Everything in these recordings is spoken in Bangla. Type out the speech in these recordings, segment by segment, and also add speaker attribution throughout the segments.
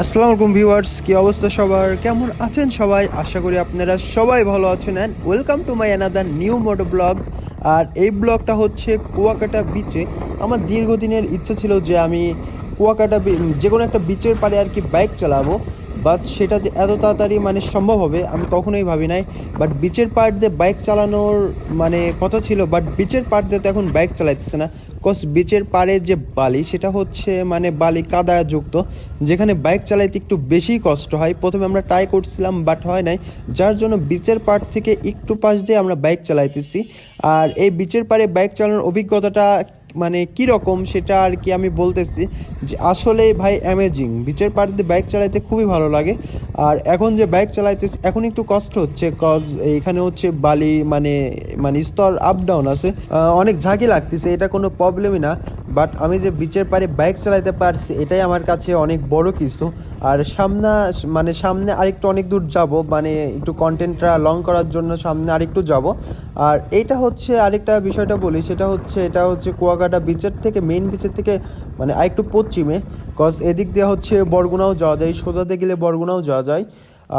Speaker 1: আসসালামু আলাইকুম ভিউয়ার্স, কি অবস্থা সবার? কেমন আছেন সবাই? আশা করি আপনারা সবাই ভালো আছেন and welcome to my another new moto vlog আর এই ব্লগটা হচ্ছে কুয়াকাটা বিচে আমার দীর্ঘদিনের ইচ্ছা ছিল যে আমি কুয়াকাটা যে কোনো একটা বিচের পাড়ে আর কি বাইক চালাবো। বাট সেটা যে এত তাড়াতাড়ি মানে সম্ভব হবে, আমি কখনোই ভাবি নাই। বাট বিচের পাড় দিয়ে বাইক চালানোর মানে কথা ছিল বাট বিচের পাড় দিয়ে তো এখন বাইক চালাইতেছে না। কজ বিচের পাড়ে যে বালি, সেটা হচ্ছে মানে বালি কাদা যুক্ত যেখানে বাইক চালাইতে একটু বেশি কষ্ট হয়। প্রথমে আমরা ট্রাই করছিলাম বাট হয় নাই। যার জন্য বিচের পাড় থেকে একটু পাশ দিয়ে আমরা বাইক চালাইতেছি। আর এই বিচের পাড়ে বাইক চালানোর অভিজ্ঞতাটা মানে কি রকম সেটা আর কি আমি বলতেছি যে আসলে ভাই অ্যামেজিং বিচের পাড় দিয়ে বাইক চালাইতে খুবই ভালো লাগে। আর এখন যে বাইক চালাইতেছি, এখন একটু কষ্ট হচ্ছে কজ এখানে হচ্ছে বালি মানে মানে স্তর আপ ডাউন আছে। অনেক ঝাঁকি লাগতেছে, এটা কোনো প্রবলেমই না। বাট আমি যে বিচের পাড়ে বাইক চালাইতে পারছি, এটাই আমার কাছে অনেক বড় কিছু। আর সামনে মানে সামনে আরেকটু অনেক দূর যাব মানে একটু কন্টেন্টটা লং করার জন্য সামনে আরেকটু যাব। আর এটা হচ্ছে আরেকটা বিষয়টা বলি, সেটা হচ্ছে, এটা হচ্ছে কুয়াকাটা বিচের থেকে মেইন বিচের থেকে মানে আরেকটু পশ্চিমে কজ এদিক দিয়ে হচ্ছে বরগুনাও যাওয়া যায় সোজাতে গেলে বরগুনাও যাওয়া যায়।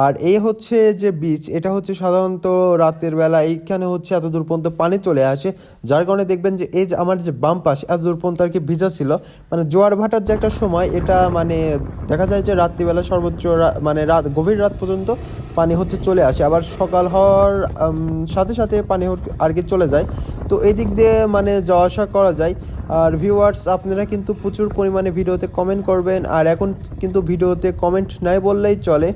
Speaker 1: আর এই হচ্ছে যে বিচ এটা হচ্ছে সাধারণত রাতের বেলা, এইখানে হচ্ছে এত দূর পর্যন্ত পানি চলে আসে, যার কারণে দেখবেন যে এই যে আমার যে বাম পাশ এত দূর পর্যন্ত আর কি ভিজা ছিল মানে জোয়ার ভাটার যে একটা সময়, এটা মানে দেখা যায় যে রাত্রিবেলা সর্বোচ্চ মানে রাত, গভীর রাত পর্যন্ত পানি হচ্ছে চলে আসে, আবার সকাল হওয়ার সাথে সাথে পানি আর কি চলে যায়। তো এই দিক দিয়ে মানে যাওয়া আসা করা যায় আর ভিউয়ার্স আপনারা কিন্তু প্রচুর পরিমাণে ভিডিওতে কমেন্ট করবেন, আর এখন কিন্তু ভিডিওতে কমেন্ট নাই বললেই চলে।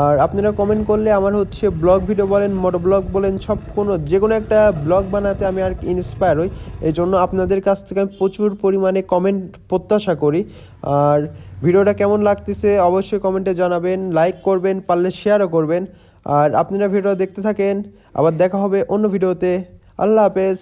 Speaker 1: আর আপনারা কমেন্ট করলে আমার হচ্ছে ব্লগ ভিডিও বলেন মোটো ব্লগ বলেন, সব কোনো যে কোনো একটা ব্লগ বানাতে আমি আর ইন্সপায়ার হই। এই জন্য আপনাদের কাছ থেকে আমি প্রচুর পরিমাণে কমেন্ট প্রত্যাশা করি। আর ভিডিওটা কেমন লাগতেছে অবশ্যই কমেন্টে জানাবেন লাইক করবেন, পারলে শেয়ারও করবেন। আর আপনারা ভিডিও দেখতে থাকেন, আবার দেখা হবে অন্য ভিডিওতে। আল্লাহ হাফেজ।